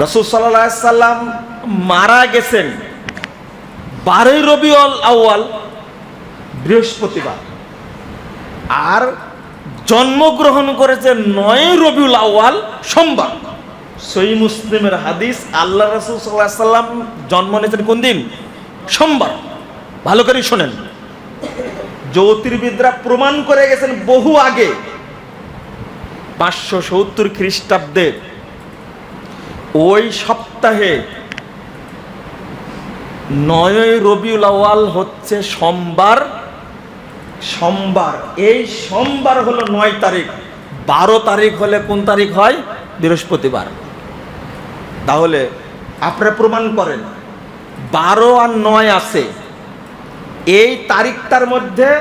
রসুল সাল্লাম মারা গেছেন বারোই রবিউল আউয়াল, বৃহস্পতিবার। আর জন্মগ্রহণ করেছে নয় রবিউল আউয়াল, সোমবার। সই মুসলিমের হাদিস, আল্লাহ রসুল সাল্লাহ সাল্লাম জন্ম নিয়েছেন কোন দিন? সোমবার। ভালো করে শোনেন। জ্যোতির্বিদরা প্রমাণ করে গেছেন বহু আগে। পাঁচশো সত্তর খ্রিস্টাব্দে ওই সপ্তাহে নয়ই রবিউল আওয়াল হচ্ছে সোমবার। সোমবার। এই সোমবার হলো নয় তারিখ। বারো তারিখ হলে কোন তারিখ হয়? বৃহস্পতিবার। তাহলে আপনারা প্রমাণ করেন। বারো আর নয় আছে। এই তারিখটার মধ্যে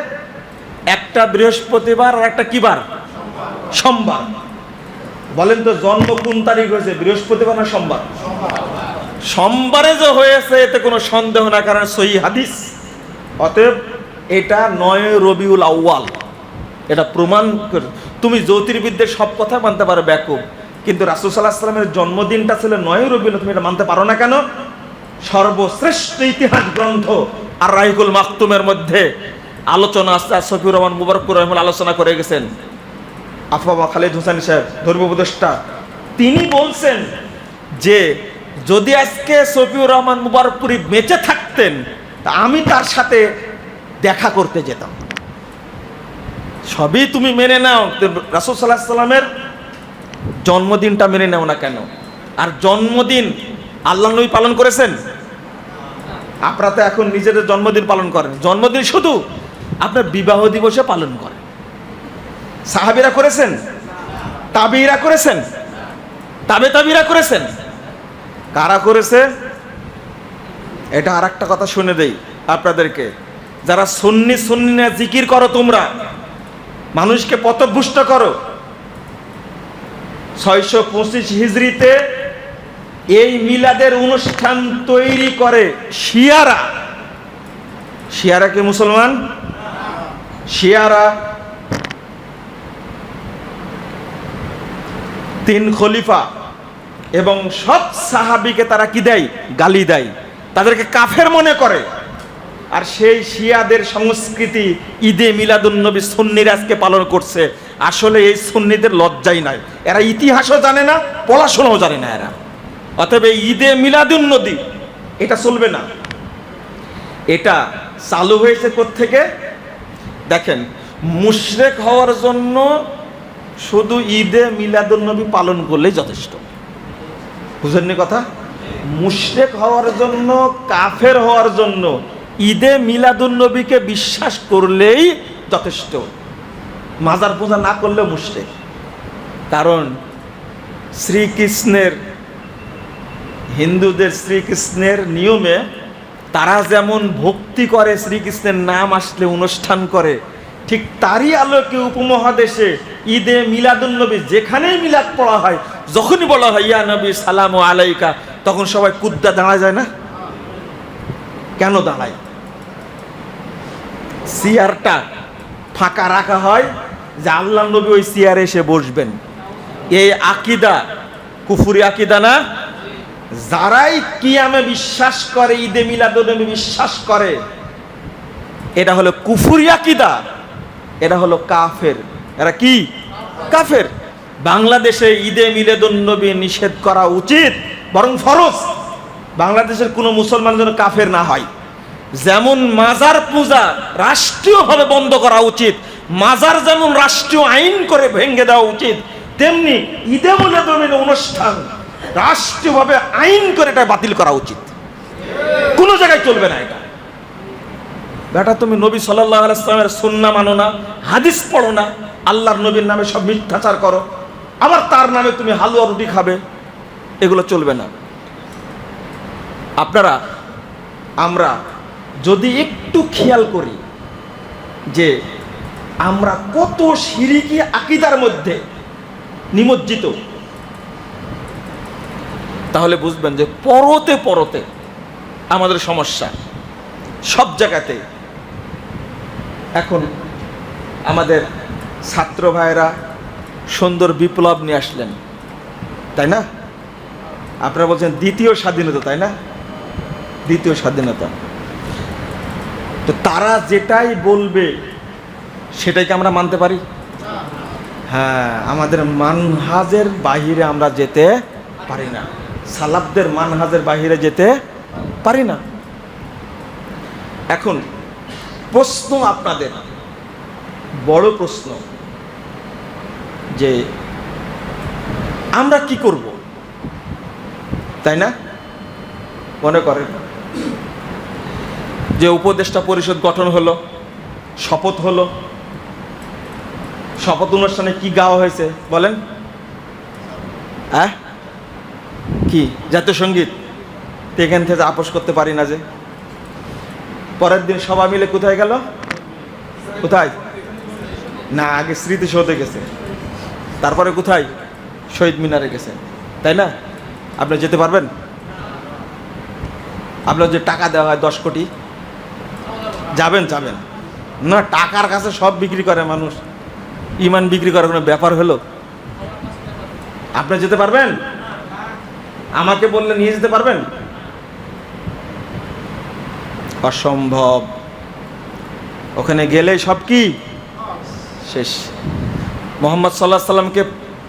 একটা বৃহস্পতিবার আর একটা কিবার? সোমবার। বলেন তো, জন্ম কোন তারিখ হয়েছে? বৃহস্পতিবার না সোমবার? সোমবারে যে হয়েছে, এতে কোনো সন্দেহ না, কারণ সহি হাদিস। অতএব এটা নয় রবিউল আউয়াল। এটা প্রমাণ তুমি জ্যোতির্বিদ্যের সব কথা মানতে পারো ব্যাকুব কিন্তু রাসুল সাল্লাহ সাল্লামের জন্মদিনটা ছিল নয় রবিউল, তুমি এটা মানতে পারো না কেন? সর্বশ্রেষ্ঠ ইতিহাস গ্রন্থ আর রাহিকুল মাকতুমের মধ্যে আলোচনা আছে। সফিউর রহমান মুবারকুর রহমান আলোচনা করে গেছেন। আফবাবা খালিদ হোসেন সাহেব, ধর্ম উপদেষ্টা, তিনি বলছেন যে, যদি আজকে সফিউর রহমান মুবারকপুরি বেঁচে থাকতেন, তা আমি তার সাথে দেখা করতে যেতাম। সবই তুমি মেনে নাও রাসুল সাল্লাহ সাল্লামের জন্মদিনটা মেনে নাও না কেন? আর জন্মদিন আল্লাহ নবী পালন করেছেন? আপনারা তো এখন নিজেদের জন্মদিন পালন করেন। জন্মদিন শুধু আপনার বিবাহ দিবসে পালন করেন। সাহাবিরা করেছেন? তাবিরা করেছেন? তাবে তাবিরা করেছেন? কারা করেছে? এটা আর একটা কথা শুনে দেই আপনাদেরকে। যারা সুন্নি সুন্নি না জিকির করো তোমরা, মানুষকে পথভুষ্ট করো। ছয়শো পঁচিশ হিজড়িতে এই মিলাদের অনুষ্ঠান তৈরি করে শিয়ারা। শিয়ারা কি মুসলমান? শিয়ারা। তিন খলিফা এবং সব সাহাবিকে তারা কি দেয়? গালি দেয়। তাদেরকে কাফের মনে করে। আর সেই শিয়াদের সংস্কৃতি ঈদে মিলাদুন্নবী সুন্নির আজকে পালন করছে। আসলে এই সুন্নিদের লজ্জাই নাই। এরা ইতিহাসও জানে না, পড়াশোনাও জানে না এরা। অতএব ঈদে মিলাদুন্নবী এটা চলবে না। এটা চালু হয়েছে থেকে দেখেন, মুশরেক হওয়ার জন্য শুধু ঈদে মিলাদুন্নবী পালন করলেই যথেষ্ট। বুঝেননি কথা? মুশরেক হওয়ার জন্য, কাফের হওয়ার জন্য ঈদে মিলাদুন্নবীকে বিশ্বাস করলেই যথেষ্ট। মাজার পূজা না করলেও মুশরেক। কারণ শ্রীকৃষ্ণের, হিন্দুদের শ্রীকৃষ্ণের নিয়মে তারা যেমন ভক্তি করে শ্রীকৃষ্ণের নাম আসলে অনুষ্ঠান করে ঠিক তারই আলোকে উপমহাদেশে ঈদে মিলাদুন্নবী যেখানেই মিলাদ পড়া হয়, যখনই বলা হয়, ইয়া নবী, সালাম আলাইকা, তখন সবাই কুদ্দা দাঁড়া যায় না? কেন দাঁড়ায়? চেয়ারটা ফাঁকা রাখা হয়, যে আল্লাহ নবী ওই চেয়ারে এসে বসবেন। এই আকিদা কুফুরি আকিদা না? যারাই কিয়ামে বিশ্বাস করে, ঈদে মিলাদুন্নবী বিশ্বাস করে, এটা হলো কুফুরি আকিদা। এটা হলো কাফের। এরা কি? কাফের। বাংলাদেশে ঈদে মিলে মিলাদুন্নবী নিষেধ করা উচিত, বরং ফরজ। বাংলাদেশের কোনো মুসলমান যেন কাফের না হয়। যেমন মাজার পূজা রাষ্ট্রীয়ভাবে বন্ধ করা উচিত, মাজার যেমন রাষ্ট্রীয় আইন করে ভেঙে দেওয়া উচিত, তেমনি ঈদে মিলাদুন্নবীর অনুষ্ঠান রাষ্ট্রীয়ভাবে আইন করে এটা বাতিল করা উচিত। কোনো জায়গায় চলবে না এটা। বেটা, তুমি নবী সাল্লাহ আলাইসলামের সুন্না মানো না, হাদিস পড়ো না, আল্লাহর নবীর নামে সব মিথ্যাচার করো, আবার তার নামে তুমি হালুয়া রুটি খাবে, এগুলো চলবে না। আপনারা, আমরা যদি একটু খেয়াল করি যে আমরা কত সিরিকি আকিদার মধ্যে নিমজ্জিত, তাহলে বুঝবেন যে পরতে পরতে আমাদের সমস্যা সব জায়গাতে এখন আমাদের ছাত্র ভাইরা সুন্দর বিপ্লব নিয়ে আসলেন। তাই না? আপনারা বলছেন দ্বিতীয় স্বাধীনতা, তাই না? দ্বিতীয় স্বাধীনতা। তো তারা যেটাই বলবে, সেটাই কি আমরা মানতে পারি? হ্যাঁ আমাদের মানহাজের বাহিরে আমরা যেতে পারি না। সালাবদের মানহাজের বাহিরে যেতে পারি না। এখন প্রশ্ন আপনাদের। বড় প্রশ্ন যে আমরা কি করব? তাই না? মনে করেন। যে উপদেষ্টা পরিষদ গঠন হলো, শপথ হলো, শপথ অনুষ্ঠানে কি গাওয়া হয়েছে বলেন? হ্যাঁ কি? জাতীয় সংগীত? এখান থেকে আপোষ করতে পারি না যে। পরের দিন সবাই মিলে কোথায় গেল? কোথায়? না, আগে স্মৃতিসৌধে গেছে। তারপরে কোথায়? শহীদ মিনারে গেছে। তাই না? আপনি যেতে পারবেন? আপনার যে টাকা দেওয়া হয় দশ কোটি, যাবেন যাবেন। না, টাকার কাছে সব বিক্রি করে মানুষ। ইমান বিক্রি করার কোনো ব্যাপার হলো? আপনি যেতে পারবেন? আমাকে বললে নিয়ে যেতে পারবেন? অসম্ভব। ওখানে গেলে সব কি? শেষ। মোহাম্মদ সাল্লাহ সাল্লামকে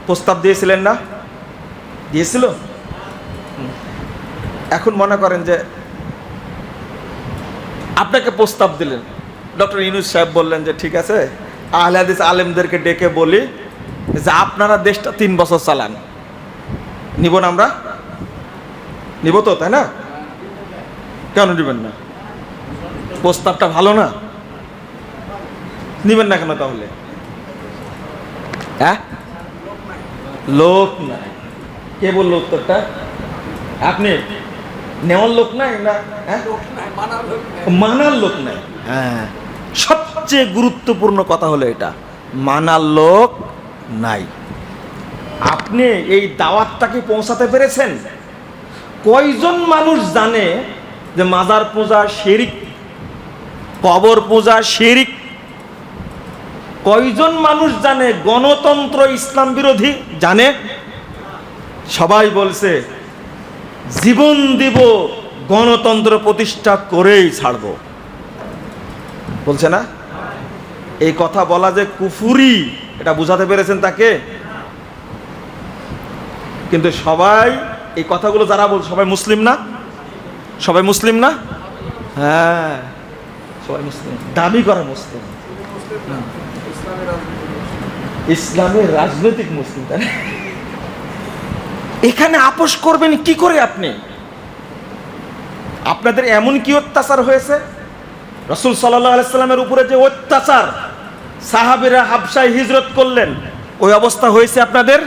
প্রস্তাব দিয়েছিলেন না? দিয়েছিল? এখন মনে করেন যে আপনাকে প্রস্তাব দিলেন। ডক্টর ইনুস সাহেব বললেন যে, ঠিক আছে, আহলে হাদিস আলেমদেরকে ডেকে বলি যে, আপনারা দেশটা তিন বছর চালান। নিব না আমরা? নিব তো, তাই না? কেন নিবেন না? প্রস্তাবটা ভালো না? নিবেন না কেন তাহলে? হ্যাঁ? লোক নাই। কে বলল উত্তরটা? আপনি? নেওয়ার লোক নাই না? হ্যাঁ? মানার লোক নাই। হ্যাঁ। সবচেয়ে গুরুত্বপূর্ণ কথা হলো এটা মানার লোক নাই। আপনি এই দাওয়াতটাকে পৌঁছাতে পেরেছেন? কয়জন মানুষ জানে যে মাজার পূজা শিরিক কবর পূজা, শিরিক। কয়জন মানুষ জানে, গণতন্ত্র, ইসলাম বিরোধী জানে? সবাই বলছে, জীবন দিব, গণতন্ত্র প্রতিষ্ঠা করেই ছাড়ব। বলছে না? এই কথা বলা যে কুফুরি, এটা বুঝাতে পেরেছেন তাকে? কিন্তু সবাই এই কথাগুলো যারা বল, সবাই মুসলিম না? সবাই মুসলিম না? হ্যাঁ। সবাই মুসলিম। দাবি করা মুসলিম। ইসলামের রাজনৈতিক মুসলিম, তাই এখানে আপোষ করবেন কি করে আপনি? আপনাদের এমন কি অত্যাচার হয়েছে? রসুল সাল্লামের উপরে যে অত্যাচার সাহাবিরা হাবসায় হিজরত করলেন, ওই অবস্থা হয়েছে আপনাদের?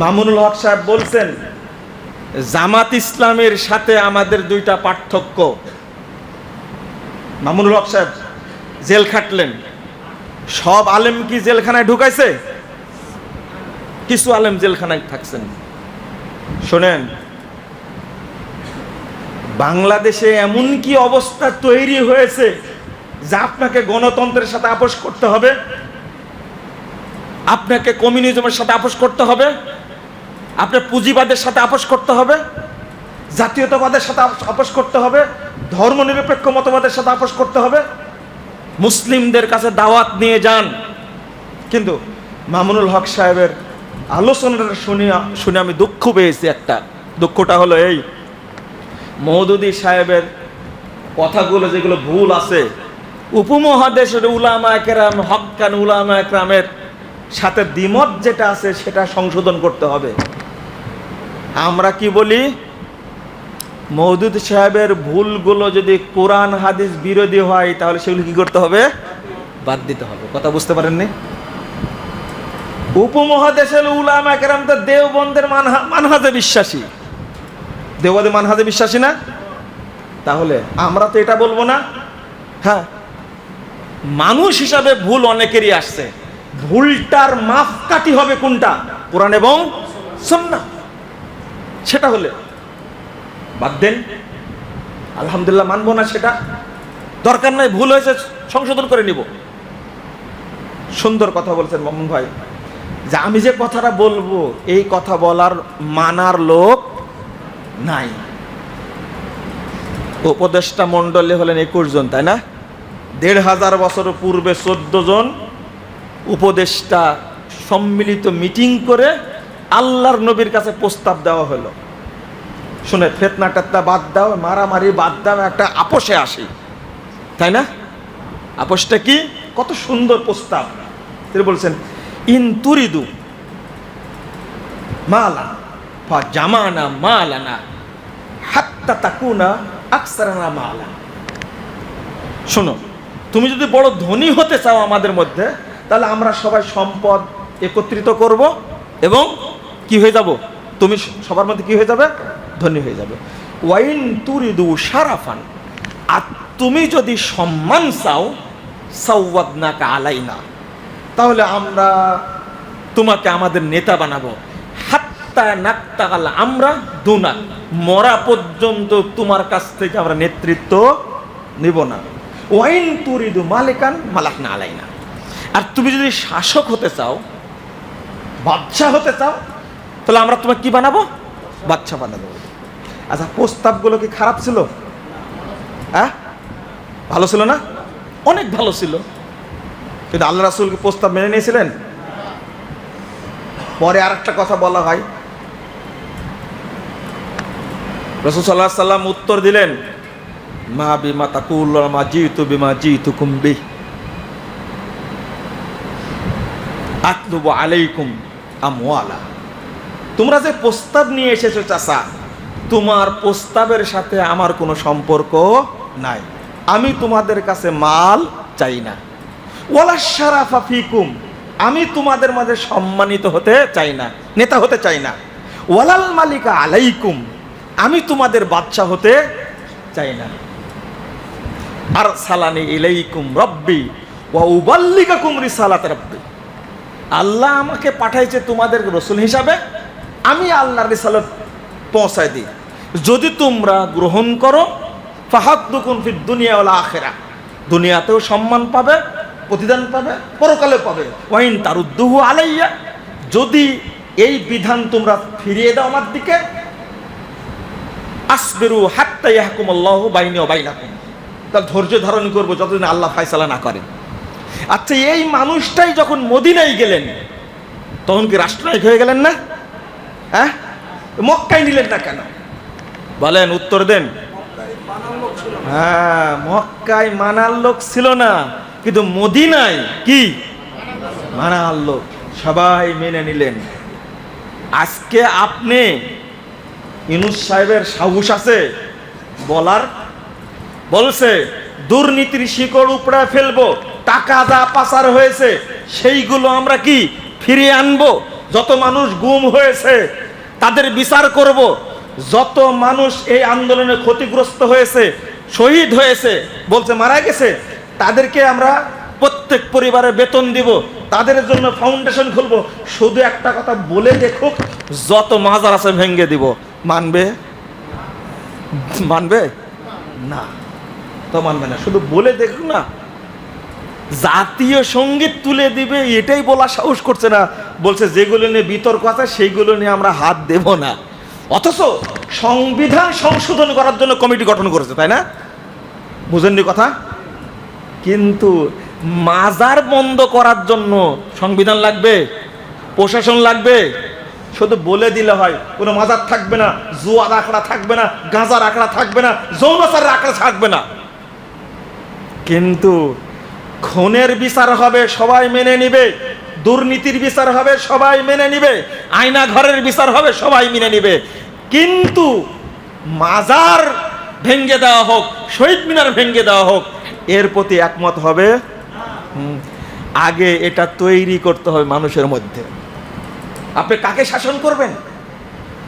মামুনুল হক সাহেব বলছেন, জামাত ইসলামের সাথে আমাদের দুইটা পার্থক্য। মামুনুল হক সাহেব, জেল খাটলেন। সব আলেম কি জেলখানায় ঢুকাইছে? কিছু আলেম জেলখানায় থাকছেন। শোনেন, বাংলাদেশে এমন কি অবস্থা তৈরি হয়েছে যা আপনাকে গণতন্ত্রের সাথে আপোষ করতে হবে? আপনাকে কমিউনিজমের সাথে আপোষ করতে হবে? আপনার পুঁজিবাদের সাথে আপোষ করতে হবে? জাতীয়তাবাদের সাথে আপোষ- করতে হবে, ধর্মনিরপেক্ষ মতবাদের সাথে আপোষ করতে হবে। মুসলিমদের কাছে দাওয়াত নিয়ে যান। কিন্তু মামুনুল হক সাহেবের আলোচনাটা শুনে শুনে আমি দুঃখ পেয়েছি একটা। দুঃখটা হলো এই মৌদুদি সাহেবের কথাগুলো যেগুলো ভুল আছে, উপমহাদেশের উলামা একরাম হকান উলামা একরামের সাথে দ্বিমত যেটা আছে সেটা সংশোধন করতে হবে। আমরা কি বলি? মৌদুদ সাহেবের ভুলগুলো যদি কোরআন, হাদিস বিরোধী হয়, তাহলে সেগুলো কি করতে হবে? বাদ দিতে হবে। কথা বুঝতে পারেননি? উপমহাদেশের উলামা কেরাম তো দেওবন্দের মানহা, মানহাজে বিশ্বাসী। দেওবন্দের মানহাজে বিশ্বাসী না? তাহলে আমরা তো এটা বলব না। হ্যাঁ মানুষ হিসাবে ভুল অনেকেরই আসছে। ভুলটার মাপকাঠি হবে কোনটা? কোরআন এবং সন্না সেটা হলে বাদ দেন। আলহামদুলিল্লাহ মানবো না সেটা। দরকার নাই, ভুল হয়েছে, সংশোধন করে নিব। সুন্দর কথা বলছেন মোহাম্মদ ভাই। যে আমি যে কথাটা বলব, এই কথা বলার মানার লোক নাই। উপদেষ্টা মণ্ডলে হলেন একুশ জন, তাই না? দেড় হাজার বছর পূর্বে চোদ্দ জন উপদেষ্টা সম্মিলিত মিটিং করে আল্লাহর নবীর কাছে প্রস্তাব দেওয়া হলো। শুনে ফেতনা টেতনা বাদ দাও, মারামারি বাদ দাও একটা আপোষে আসি। তাই না? আপোষটা কি? কত সুন্দর প্রস্তাব। তিনি বলছেন, ইন তুরিদু মালা, ফা জামানা মালানা, হাত্তা তাকুনা আকসারানা মালা। শোনো, তুমি যদি বড় ধনী হতে চাও আমাদের মধ্যে, তাহলে আমরা সবাই সম্পদ একত্রিত করব এবং কি হয়ে যাব? তুমি সবার মধ্যে কি হয়ে যাবে? ধনী হয়ে যাবে। ওয়াইন তুরিদু সারাফান আর তুমি যদি সম্মান চাও সাউয়াদনাকা আলাইনা, তাহলে আমরা তোমাকে আমাদের নেতা বানাবো। হাত্তা নাক্তাকাল আমরা দুনা, মরা পর্যন্ত তোমার কাছ থেকে আমরা নেতৃত্ব নিব না। ওয়াইন তুরিদু মালিকান মালাক না আর তুমি যদি শাসক হতে চাও, বাদশাহ হতে চাও, তাহলে আমরা তোমাকে কি বানাবো? বাচ্চা বানাবো আচ্ছা প্রস্তাবগুলো কি খারাপ ছিল? হ্যাঁ ভালো ছিল না? অনেক ভালো ছিল। কিন্তু আল্লাহ রাসুলকে প্রস্তাব মেনে নিয়েছিলেন? পরে আর একটা কথা বলা হয়। রসুল সাল্লাহ সাল্লাম উত্তর দিলেন, মা বিমা তাকুল মা জি জিতু বিমা জিতু কুম্বি আতলুবু আলাইকুম আমওয়ালা। তোমরা যে প্রস্তাব নিয়ে এসেছ চাষা তোমার প্রস্তাবের সাথে আমার কোনো সম্পর্ক নাই। আমি তোমাদের কাছে মাল চাই না। ওয়ালা শারাফা ফিকুম, আমি তোমাদের মাঝে সম্মানিত হতে চাই না, নেতা হতে চাই না। ওয়ালাল মালিকা আলাইকুম, আমি তোমাদের বাচ্চা হতে চাই না। আর সালানি ইলাইকুম রব্বি ওয়া উবাল্লিকাকুম রিসালাত রব্বি। আল্লাহ আমাকে পাঠাইছে তোমাদের রসুল হিসাবে। আমি আল্লাহর রিসালত পৌঁছায় দিই। যদি তোমরা গ্রহণ করো ফাহাদ্দুকুন ফিদ দুনিয়া ওলা আখেরা। দুনিয়াতেও সম্মান পাবে, প্রতিদান পাবে, পরকালে পাবে। ওয়াইন তার তারুদ্দুহু আলাইয়া। যদি এই বিধান তোমরা ফিরিয়ে দাও আমার দিকে, আসবেরু হাত্তা ইয়াহকুম আল্লাহ বাইনি ও বাইনাকুম। তার ধৈর্য ধারণ করব যতদিন আল্লাহ ফায়সালা না করে। আচ্ছা এই মানুষটাই যখন মদিনায় গেলেন, তখন কি রাষ্ট্রনায়ক হয়ে গেলেন না? হ্যাঁ? মক্কায় নিলেন না কেন? বলেন উত্তর দেন। হ্যাঁ মক্কায় মানার লোক ছিল না কিন্তু মদিনায় কি? মানার লোক সবাই মেনে নিলেন। আজকে আপনি ইনুস সাহেবের সাহস আছে বলার? বলছে দুর্নীতির শিকড় উপড়ে ফেলব টাকা যা পাচার হয়েছে সেইগুলো আমরা কি ফিরিয়ে আনব? যত মানুষ গুম হয়েছে, তাদের বিচার করব। যত মানুষ এই আন্দোলনে ক্ষতিগ্রস্ত হয়েছে, শহীদ হয়েছে, বলছে মারা গেছে, তাদেরকে আমরা প্রত্যেক পরিবারে বেতন দিব, তাদের জন্য ফাউন্ডেশন খুলবো। শুধু একটা কথা বলে দেখুক, যত মাজার আছে ভেঙ্গে দিব। মানবে? মানবে? না। তো মানবে না। শুধু বলে দেখুক না জাতীয় সংগীত তুলে দিবে, এটাই বলা সাহস করছে না। বলছে, যেগুলো নিয়ে বিতর্ক আছে, সেইগুলো নিয়ে আমরা হাত দেব না। অথচ সংবিধান সংশোধন করার জন্য কমিটি গঠন করেছে, তাই না? বুঝেননি কথা? কিন্তু মাজার বন্ধ করার জন্য সংবিধান লাগবে, প্রশাসন লাগবে, শুধু বলে দিলে হয়, কোনো মাজার থাকবে না, জুয়ার আঁকড়া থাকবে না, গাঁজার আঁকড়া থাকবে না যৌনচারের আঁকড়া থাকবে না। কিন্তু খুনের বিচার হবে, সবাই মেনে নিবে। দুর্নীতির বিচার হবে, সবাই মেনে নিবে। আয়না ঘরের বিচার হবে, সবাই মেনে নিবে। কিন্তু মাজার ভেঙ্গে দেওয়া হোক, শহীদ মিনার ভেঙ্গে দেওয়া হোক, এর প্রতি একমত হবে? আগে এটা তৈরি করতে হবে মানুষের মধ্যে। আপনি কাকে শাসন করবেন?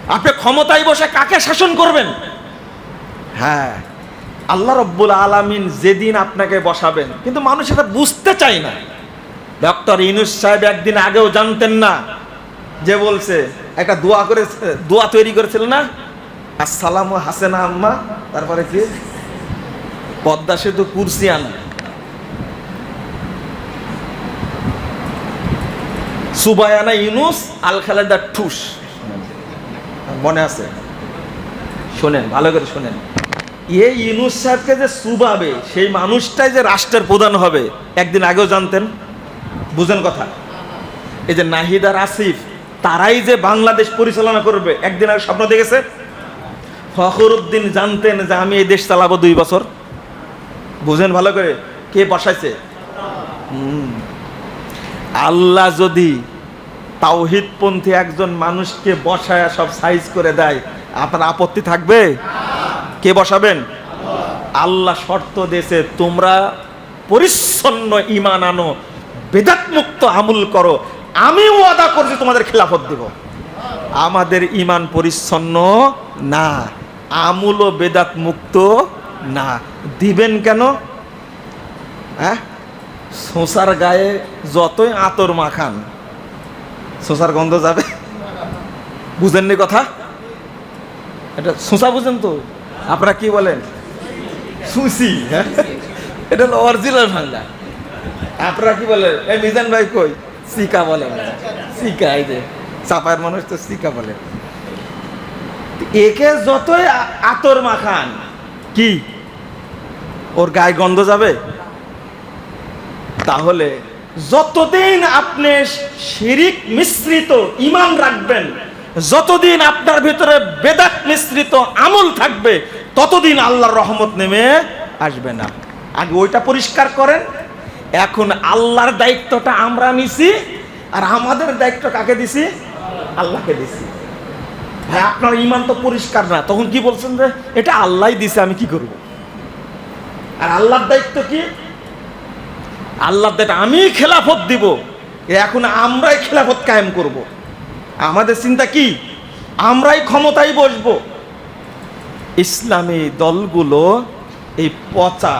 আপনি ক্ষমতায় বসে কাকে শাসন করবেন? হ্যাঁ। আল্লাহ রব্বুল আলামিন যেদিন আপনাকে বসাবেন, কিন্তু মানুষ এটা বুঝতে চায় না। ডক্টর ইনুস সাহেব একদিন আগেও জানতেন না, যে বলছে, একটা দোয়া করে দোয়া তৈরি করেছিল না? আসসালাম হাসেনা আম্মা, তারপরে কি? পদ্মা সেতু কুরসিয়ান সুবায়ানা ইউনুস, আল খালেদা ঠুস। মনে আছে? শোনেন, ভালো করে শোনেন। এই ইউনুস সাহেবকে যে সুবাবে, সেই মানুষটাই যে রাষ্ট্রের প্রধান হবে, একদিন আগেও জানতেন? বুঝেন কথা। এই যে নাহিদার আসিফ, তারাই যে বাংলাদেশ পরিচালনা করবে, একদিন আগে স্বপ্ন দেখেছে? ফখরুদ্দিন জানতেন যে আমি এই দেশ চালাবো দুই বছর। বুঝেন ভালো করে, কে বসাইছে? আল্লাহ যদি তাওহিদপন্থী একজন মানুষকে বসায় সব সাইজ করে দেয়, আপনার আপত্তি থাকবে? কে বসাবেন? আল্লাহ শর্ত দিয়েছে, তোমরা পরিচ্ছন্ন ইমান আনো বেদাত মুক্ত আমল করো। আমি ওয়াদা করছি তোমাদের খেলাফত দেব। আমাদের ইমান পরিচ্ছন্ন না, আমূল ও বেদাত মুক্ত না। দিবেন কেন? হ্যাঁ? শোঁসার গায়ে যতই আতর মাখান, শোঁসার গন্ধ যাবে। বুঝেননি কথা? এটা শোঁসা বুঝেন তো? আপনারা কি বলেন? সুসি হ্যাঁ? এটা হলো অরিজিনাল বাংলা আপনারা কি বলেন? এই মিজান ভাই কই? সিকা বলে সিকা, এই যে চাপায়ের মানুষ তো সিকা বলে। একে যতই আতর মাখান, কি? ওর গায়ে গন্ধ যাবে? তাহলে যতদিন আপনি শিরিক মিশ্রিত ইমান রাখবেন যতদিন আপনার ভিতরে বেদাত মিশ্রিত আমল থাকবে, ততদিন আল্লাহর রহমত নেমে আসবে না। আগে ওইটা পরিষ্কার করেন, এখন আল্লাহর দায়িত্বটা আমরা নিছি, আর আমাদের দায়িত্ব কাকে দিছি? আল্লাহকে দিছি। হ্যাঁ আপনার ইমান তো পরিষ্কার না, তখন কি বলছেন যে, এটা আল্লাহই দিছে, আমি কি করব? আর আল্লাহর দায়িত্ব কি? আল্লাহ দেটা আমি খেলাফত দিব, এখন আমরাই খেলাফত কায়েম করব। আমাদের চিন্তা কি? আমরাই ক্ষমতায় বসব। ইসলামী দলগুলো এই পচা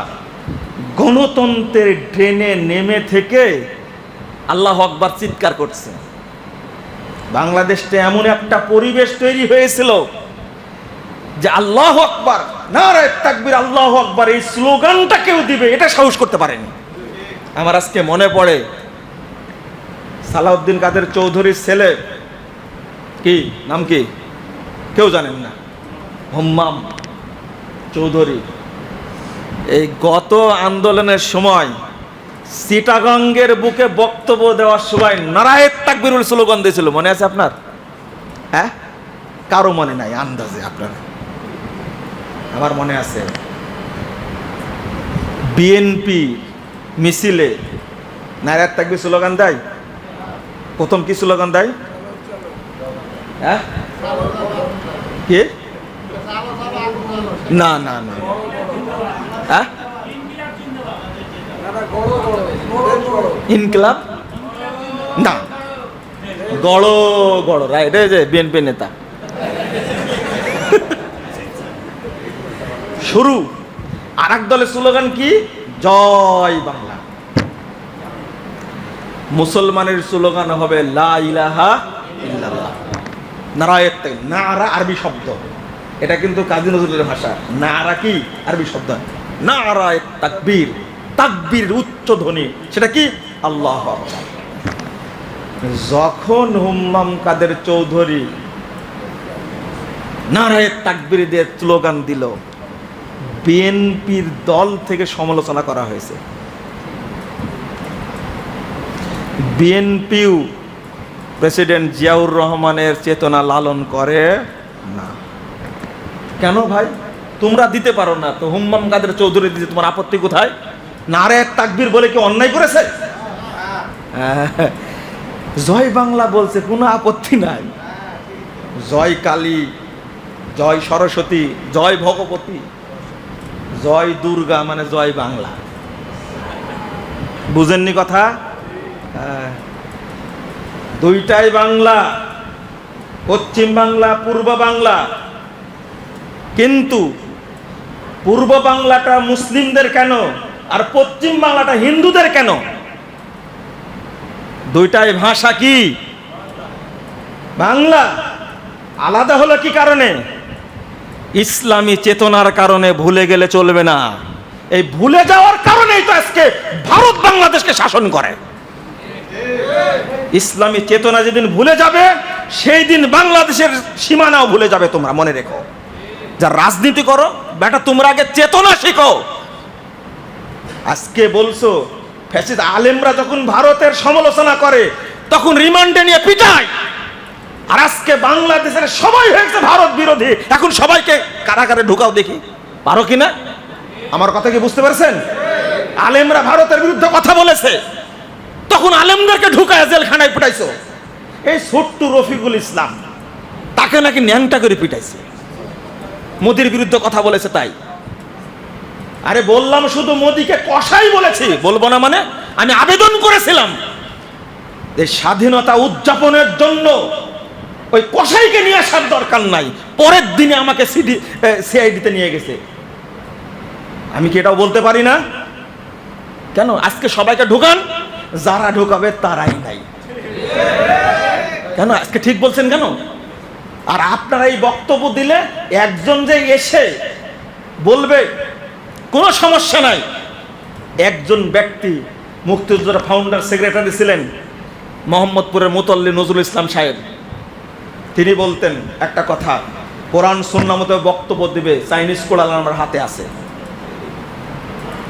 গণতন্ত্রের ড্রেনে নেমে থেকে আল্লাহ আকবার চিৎকার করছে। বাংলাদেশটা এমন একটা পরিবেশ তৈরি হয়েছিল যে আল্লাহ আকবার না তাকবির আল্লাহ আকবার এই স্লোগানটা কেউ দিবে, এটা সাহস করতে পারেনি। আমার আজকে মনে পড়ে সালাউদ্দিন কাদের চৌধুরীর ছেলে কি? নাম কি? কেউ জানেন না। হোম্মাম চৌধুরী। এই গত আন্দোলনের সময় সিটাগঙ্গের বুকে বক্তব্য দেওয়ার সময় নারায়ের তাকবিরুল স্লোগান দিয়েছিল। মনে আছে আপনার? হ্যাঁ? কারও মনে নাই, আন্দাজে আপনার। আমার মনে আছে। বিএনপি মিছিলে নারায়ণ তাকবি স্লোগান দেয়? প্রথম কি স্লোগান দেয়? হ্যাঁ? কি? না না না। হ্যাঁ? ইনকলাব? না। গড় গড় রাইট এই যে বিএনপি নেতা। শুরু। আর এক দলের স্লোগান কি? জয় বাংলা। মুসলমানের স্লোগান হবে লা ইলাহা নারায়ত নারা আরবি শব্দ। এটা কিন্তু কাজী নজরুলের ভাষা। নারা কি? আরবি শব্দ। নারায়ত তাকবীর। তাকবীর উচ্চ ধ্বনি। সেটা কি? আল্লাহ যখন হুম্মাম কাদের চৌধুরী নারায়ত তাকবীর দিয়ে স্লোগান দিল, বিএনপির দল থেকে সমালোচনা করা হয়েছে। বিএনপিও প্রেসিডেন্ট জিয়াউর রহমানের চেতনা লালন করে না। কেন ভাই? তোমরা দিতে পারো না তো। হুম্মাম কাদের চৌধুরী দিতে তোমার আপত্তি কোথায়? নারে তাকবীর বলে কি অন্যায় করেছে? হ্যাঁ, জয় বাংলা বলছে কোনো আপত্তি নাই। জয় কালী জয় সরস্বতী জয় ভগবতী জয় দুর্গা মানে জয় বাংলা। বুঝেননি কথা? হ্যাঁ। দুইটাই বাংলা, পশ্চিম বাংলা, পূর্ব বাংলা। কিন্তু পূর্ব বাংলাটা মুসলিমদের কেন আর পশ্চিম বাংলাটা হিন্দুদের কেন? দুইটাই ভাষা কি? বাংলা। আলাদা হলো কি কারণে? ইসলামী চেতনার কারণে ভুলে গেলে চলবে না। এই ভুলে যাওয়ার কারণেই তো আজকে ভারত বাংলাদেশকে শাসন করে। ইসলামী চেতনা যেদিন ভুলে যাবে, সেই দিন বাংলাদেশের সীমানাও ভুলে যাবে তোমরা, মনে রেখো। যা রাজনীতি করো, বেটা, তোমরা আগে চেতনা শেখো। আজকে বলছো ফ্যাসিদ আলেমরা যখন ভারতের সমালোচনা করে, তখন রিমান্ডে নিয়ে পিটায়। আর আজকে বাংলাদেশের সবাই হয়েছে ভারত বিরোধী। এখন সবাইকে কারাগারে ঢুকাও দেখি। পারো কিনা? আমার কথা কি বুঝতে পারছেন? আলেমরা ভারতের বিরুদ্ধে কথা বলেছে। তখন আলেমদেরকে ঢুকায় জেলখানায় পিটাইছো। এই ছোট্ট রফিকুল ইসলাম, তাকে নাকি ন্যাংটা করে পিটাইছে। মোদির বিরুদ্ধে কথা বলেছে তাই। আরে বললাম শুধু মোদিকে কষাই বলেছি, বলব না মানে আমি আবেদন করেছিলাম যে স্বাধীনতা উদযাপনের জন্য ওই কষাইকে নিয়ে আসার দরকার নাই। পরের দিনে আমাকে সিডি সিআইডিতে নিয়ে গেছে। আমি কি এটাও বলতে পারি না? কেন? আজকে সবাইকে ঢোকান? যারা ঢোকাবে তারাই নাই। কেন? আজকে ঠিক বলছেন কেন? আর আপনারা এই বক্তব্য দিলে একজন যে এসে বলবে, কোনো সমস্যা নাই। একজন ব্যক্তি, মুক্তিযুদ্ধের ফাউন্ডার সেক্রেটারি ছিলেন, মোহাম্মদপুরের মুতল্লি নজরুল ইসলাম সাহেব। তিনি বলতেন একটা কথা, কোরআন সন্না মতো বক্তব্য দিবে, চাইনিজ কোরআন আমার হাতে আছে।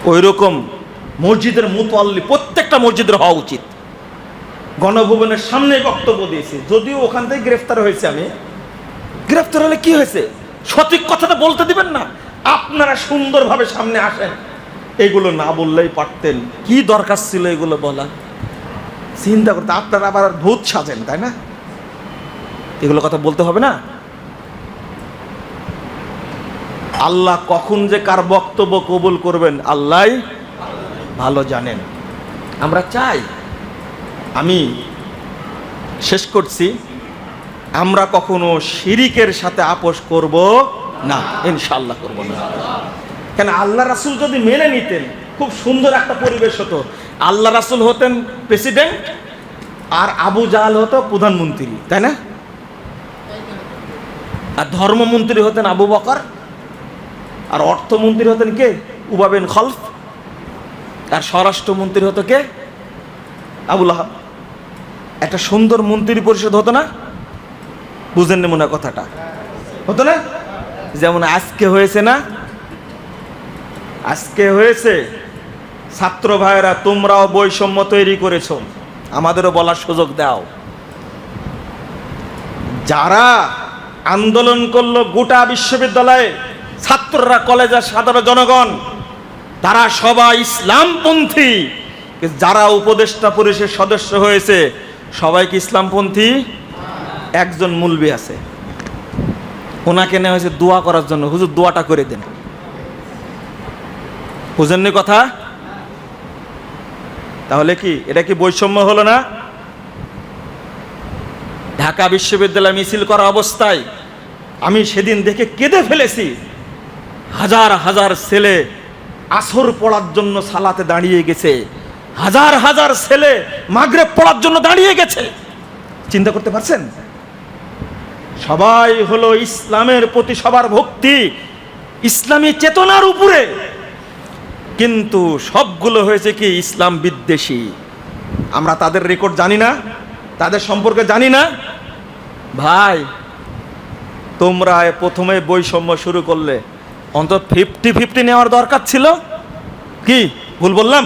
ওই রকম মসজিদের মুতল্লি প্রত্যেকটা মসজিদের হওয়া উচিত। গণভবনের সামনে বক্তব্য দিয়েছি। যদিও ওখান থেকে গ্রেফতার হয়েছে আমি। গ্রেফতার হলে কি হয়েছে? সঠিক কথাটা বলতে দিবেন না? আপনারা সুন্দরভাবে সামনে আসেন। এগুলো না বললেই পারতেন। কি দরকার ছিল এগুলো বলা চিন্তা করতে আপনারা আবার ভূত সাজেন, তাই না? এগুলো কথা বলতে হবে না? আল্লাহ কখন যে কার বক্তব্য কবুল করবেন, আল্লাহ ভালো জানেন। আমরা চাই, আমি শেষ করছি, আমরা কখনো শিরিকের সাথে আপোষ করব না ইনশাল্লাহ করব না। কেন, আল্লাহ রাসুল যদি মেনে নিতেন, খুব সুন্দর একটা পরিবেশ হতো। আল্লাহ রাসুল হতেন প্রেসিডেন্ট, আর আবু জাহাল হতো প্রধানমন্ত্রী, তাই না? আর ধর্মমন্ত্রী হতেন আবু বকর, আর অর্থমন্ত্রী হতেন কে? উবাবেন খলফ। আর স্বরাষ্ট্রমন্ত্রী হতো কে? আবুল আহাব। একটা সুন্দর মন্ত্রী পরিষদ হতো না? বুঝেননি মনে কথাটা। হতো না? যেমন আজকে হয়েছে না? আজকে হয়েছে, ছাত্র ভাইয়েরা, তোমরাও বৈষম্য তৈরি করেছ। আমাদেরও বলার সুযোগ দাও। যারা আন্দোলন করল গোটা বিশ্ববিদ্যালয়ে, ছাত্ররা, কলেজের সাধারণ জনগণ তারা সবাই ইসলামপন্থী। যারা উপদেষ্টা পরিষদের সদস্য হয়েছে, সবাই কি ইসলামপন্থী? একজন মুলবি আছে। ওনাকে নেওয়া হয়েছে দোয়া করার জন্য। হুজুর, দোয়াটা করে দেন। বুঝেননি কথা? তাহলে কি? এটা কি বৈষম্য হলো না? ঢাকা বিশ্ববিদ্যালয় মিছিল করা অবস্থায় আমি সেদিন দেখে কেঁদে ফেলেছি। হাজার হাজার ছেলে আসর পড়ার জন্য সালাতে দাঁড়িয়ে গেছে। হাজার হাজার ছেলে মাগরে পড়ার জন্য দাঁড়িয়ে গেছে। চিন্তা করতে পারছেন? সবাই হলো ইসলামের প্রতি সবার ভক্তি, ইসলামী চেতনার উপরে। কিন্তু সবগুলো হয়েছে কি, ইসলাম বিদ্বেষী। আমরা তাদের রেকর্ড জানি না, তাদের সম্পর্কে জানি না। ভাই, তোমরা প্রথমে বৈষম্য শুরু করলে। অন্তত ফিফটি ফিফটি নেওয়ার দরকার ছিল। কি? ভুল বললাম?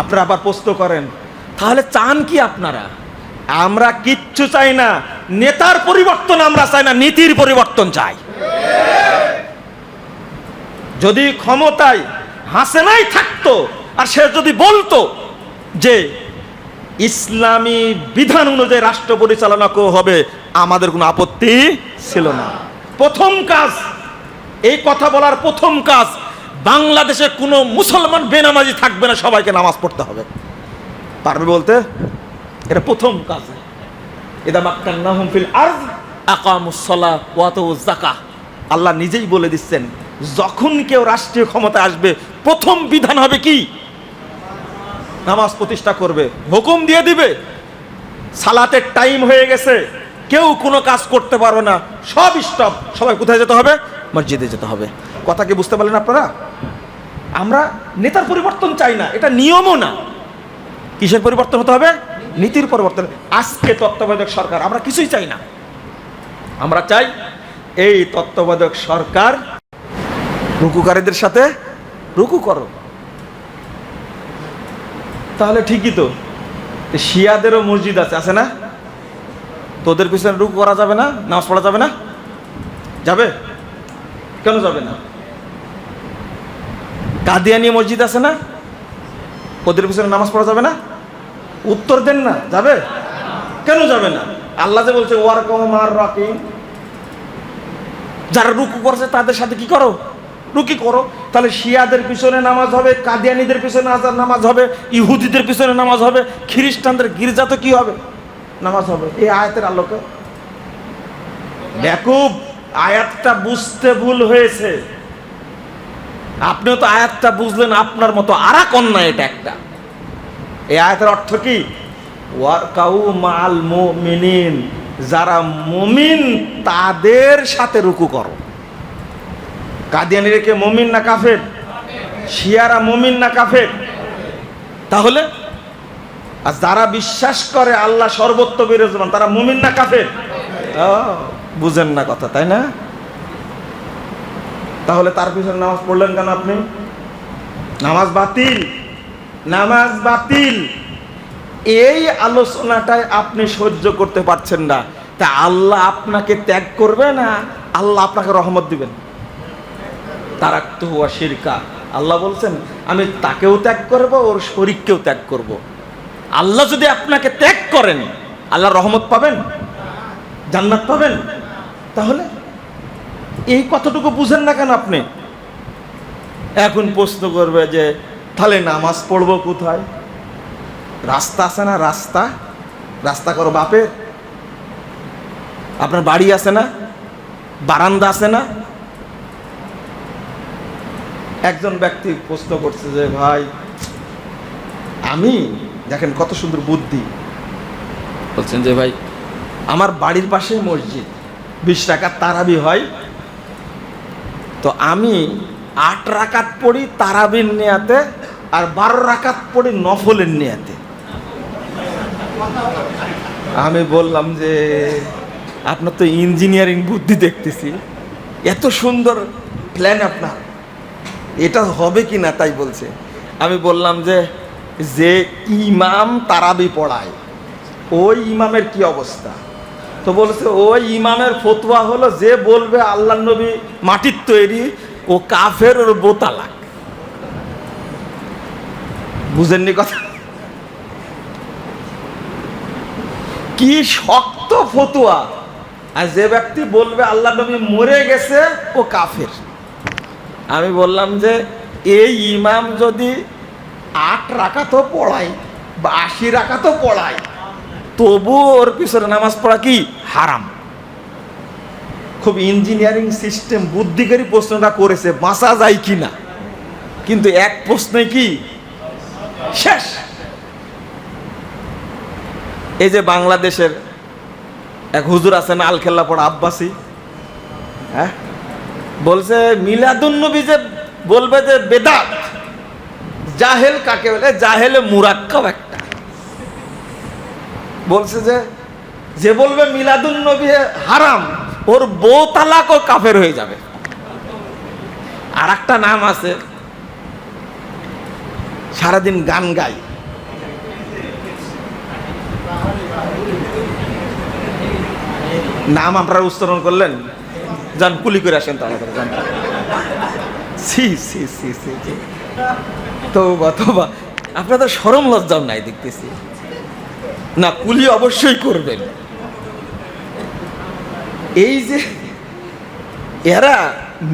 আপনারা আবার প্রশ্ন করেন, তাহলে চান কি আপনারা? আমরা কিচ্ছু চাই না, নেতার পরিবর্তন আমরা চাই না, নীতির পরিবর্তন চাই। যদি ক্ষমতায় হাসেনাই থাকতো, আর সে যদি বলতো যে ইসলামী বিধান অনুযায়ী রাষ্ট্র পরিচালনা হবে, আমাদের কোনো আপত্তি ছিল না। প্রথম কাজ, এই কথা বলার প্রথম কাজ, বাংলাদেশে কোনো মুসলমান বেনামাজি থাকবে না, সবাইকে নামাজ পড়তে হবে। পারবে বলতে? এটা প্রথম কাজ। এটা মাক্কান্নাহুম ফিল আরদ, আকামুস সালাহ ওয়া যাকাহ। আল্লাহ নিজেই বলে দিচ্ছেন, যখন কেউ রাষ্ট্রীয় ক্ষমতা আসবে, প্রথম বিধান হবে কি? নামাজ প্রতিষ্ঠা করবে। হুকুম দিয়ে দিবে। সালাতের টাইম হয়ে গেছে। কেউ কোনো কাজ করতে পারবে না। সব স্টপ সবাই কোথায় যেতে হবে? মসজিদে যেতে হবে। কথা কি বুঝতে পারলেন আপনারা? আমরা নেতার পরিবর্তন চাই না। এটা নিয়মও না। কিসের পরিবর্তন হতে হবে? নীতির পরিবর্তন। আজকে তত্ত্বাবধায়ক সরকার। আমরা কিছুই চাই না। আমরা চাই এই তত্ত্বাবধায়ক সরকার রুকুকারীদের সাথে রুকু করো। তাহলে ঠিকই তো। শিয়াদেরও মসজিদ আছে। আছে না? তোদের পিছনে রুকু করা যাবে না, নামাজ পড়া যাবে না? যাবে? কেন যাবে না? কাদিয়ানি মসজিদ আছে না? ওদের পিছনে নামাজ পড়া যাবে না? উত্তর দেন না, যাবে? কেন যাবে না? আল্লাহ যে বলছে ওয়ার কমার রাকিম। যারা রুকু করছে, তাদের সাথে কি করো? রুকি করো। তাহলে শিয়াদের পিছনে নামাজ হবে, কাদিয়ানিদের পিছনে নামাজ হবে, ইহুদিদের পিছনে নামাজ হবে, খ্রিস্টানদের গির্জা তো কি হবে? নামাজ হবে। এই আয়াতের আলোকে। বেকুব আয়াতটা বুঝতে ভুল হয়েছে। আপনিও তো আয়াতটা বুঝলেন, আপনার মতো আর এক অন্যায় এটা একটা। এই আয়াতের অর্থ কি? ওয়ারকাউ মাল মুমিনিন, যারা মুমিন, তাদের সাথে রুকু করো। কাদিয়ানিরা কে মুমিন না কাফের? শিয়ারা মুমিন না কাফের? তাহলে আর যারা বিশ্বাস করে আল্লাহ সর্বত্র বিরাজমান তারা মুমিন না কাফের? বুঝেন না কথা তাই না? তাহলে তার পিছনে নামাজ পড়লেন কেন আপনি? নামাজ বাতিল নামাজ বাতিল। এই আলোচনাটাই আপনি সহ্য করতে পারছেন না। তা আল্লাহ আপনাকে ত্যাগ করবে না? আল্লাহ আপনাকে রহমত দিবেন। তারাক্ত হুয়া শিরকা। আল্লাহ বলছেন আমি তাকেও ত্যাগ করব ওর শরীরকেও ত্যাগ করব। আল্লাহ যদি আপনাকে ত্যাগ করেন আল্লাহ রহমত পাবেন, জান্নাত পাবেন। তাহলে এই কতটুকু বুঝেন না কেন আপনি? এখন প্রশ্ন করবে যে, তাহলে নামাজ পড়ব কোথায়? রাস্তা আছে না রাস্তা? রাস্তা করো বাপের? আপনার বাড়ি আছে না? বারান্দা আছে না? একজন ব্যক্তি প্রশ্ন করছে যে, ভাই, আমি দেখেন কত সুন্দর বুদ্ধি। বলছেন যে, ভাই, আমার বাড়ির পাশে মসজিদ, বিশ টাকার তারাবি হয়। তো আমি আট রাকাত পড়ি তারাবির নেয়াতে আর বারো রাকাত পড়ি নফলের নেয়াতে। আমি বললাম যে, আপনার তো ইঞ্জিনিয়ারিং বুদ্ধি দেখতেছি। এত সুন্দর প্ল্যান আপনার। এটা হবে কি না তাই বলছে। আমি বললাম যে যে ইমাম তারাবি পড়ায়। ওই ইমামের কি অবস্থা? তো বলছে, ওই ইমামের ফতুয়া হলো যে বলবে আল্লাহ নবী মাটির তৈরি, ও কাফের ওর বোতালাক। বুঝেননি কথা? কি শক্ত ফতুয়া। আর যে ব্যক্তি বলবে আল্লাহ নবী মরে গেছে, ও কাফের। আমি বললাম যে, এই ইমাম যদি আট রাখা তো পড়াই, বা আশি রাখা তো পড়ায় তবু ওর পিছনে নামাজ পড়া কি? হারাম। খুব ইঞ্জিনিয়ারিং সিস্টেম বুদ্ধিকারী প্রশ্নটা করেছে, বাঁচা যায় কি না কিন্তু এক প্রশ্নে কি? শেষ। এই যে বাংলাদেশের এক হুজুর আছেন আলখেল্লা পড়া আব্বাসি হ্যাঁ? বলছে, মিলাদুন্নবী যে বলবে যে বেদাত জাহেল কাকে বলে? জাহেলে মুরাক্কাব একটা। বলছে যে যে বলবে মিলাদুন্নবী হারাম, ওর বউ তালাকও কাফের হয়ে যাবে। আর একটা নাম আছে, সারাদিন গান গাই। নাম আপনারা উচ্চারণ করলেন? যান, কুলি করে আসেন তাড়াতাড়ি, যান। সি সি সি সি। সি তো অথবা আপনাদের সরম লজ্জাও নাই দেখতেছি। না, কুলি অবশ্যই করবেন। এই যে এরা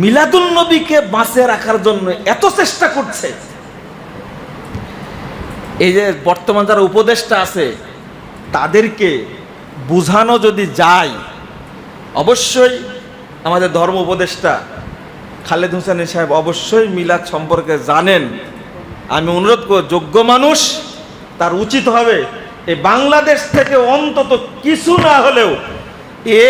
মিলাদুল নবীকে বাঁচে রাখার জন্য এত চেষ্টা করছে। এই যে বর্তমান যারা উপদেষ্টা আছে, তাদেরকে বুঝানো যদি যায়, অবশ্যই আমাদের ধর্ম উপদেষ্টা খালেদ হোসেন সাহেব অবশ্যই মিলাদ সম্পর্কে জানেন। আমি অনুরোধ করব, যোগ্য মানুষ তার উচিত হবে এই বাংলাদেশ থেকে অন্তত কিছু না হলেও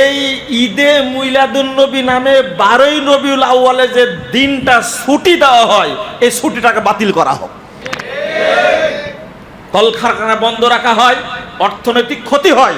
এই ঈদে মুইলাদুন্নবী নামে বারোই নবিউল আউ্বালে যে দিনটা ছুটি দেওয়া হয়, এই ছুটিটাকে বাতিল করা হোক। কলকারখানা বন্ধ রাখা হয়, অর্থনৈতিক ক্ষতি হয়